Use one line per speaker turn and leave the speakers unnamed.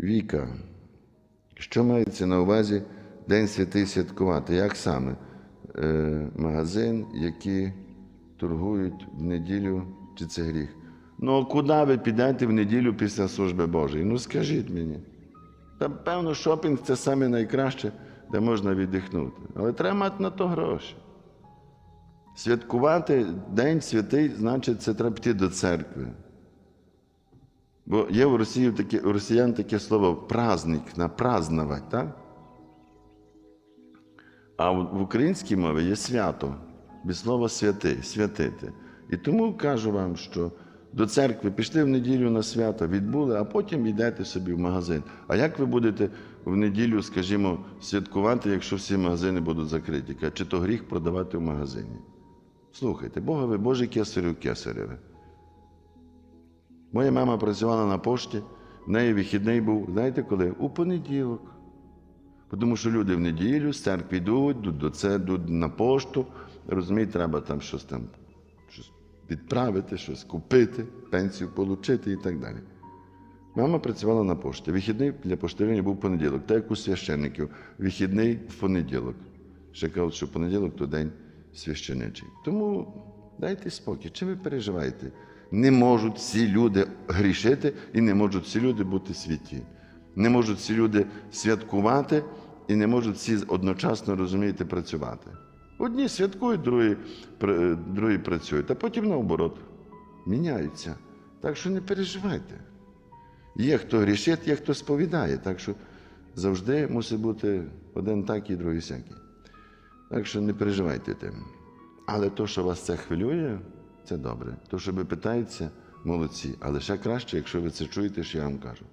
Віка. Що мається на увазі День святий святкувати? Як саме? Е, магазин, які торгують в неділю, чи це гріх? Ну, куди ви підете в неділю після служби Божої? Ну скажіть мені. Та певно, шопінг це саме найкраще, де можна віддихнути. Але треба мати на то гроші. Святкувати День святий, значить, це треба піти до церкви. Бо є у Росії таке, у росіян таке слово праздник, на празднувати, так? А в українській мові є свято, без слова святий, святити. І тому кажу вам, що до церкви пішли в неділю на свято, відбули, а потім йдете собі в магазин. А як ви будете в неділю, скажімо, святкувати, якщо всі магазини будуть закриті? Чи то гріх продавати в магазині? Слухайте, Богові, Боже кесарю кесареве. Моя мама працювала на пошті, в неї вихідний був, знаєте коли? У понеділок. Тому що люди в неділю з церкви йдуть, йдуть до це, йдуть на пошту. Розумієте, треба там щось там щось відправити, щось купити, пенсію отримати і так далі. Мама працювала на пошті. Вихідний для поштарів був понеділок, так як у священників. Вихідний в понеділок. Ще кажуть, що понеділок то день священичий. Тому дайте спокій. Чим ви переживаєте? Не можуть всі люди грішити і не можуть всі люди бути святі. Не можуть всі люди святкувати і не можуть всі одночасно розумієте працювати. Одні святкують, другі, другі працюють, а потім наоборот міняються. Так що не переживайте. Є хто грішить, є хто сповідає. Так що завжди мусить бути один такий, другий всякий. Так що не переживайте тим. Але то, що вас це хвилює, це добре. То, що ви питаєтеся, молодці. Але ще краще, якщо ви це чуєте, що я вам кажу.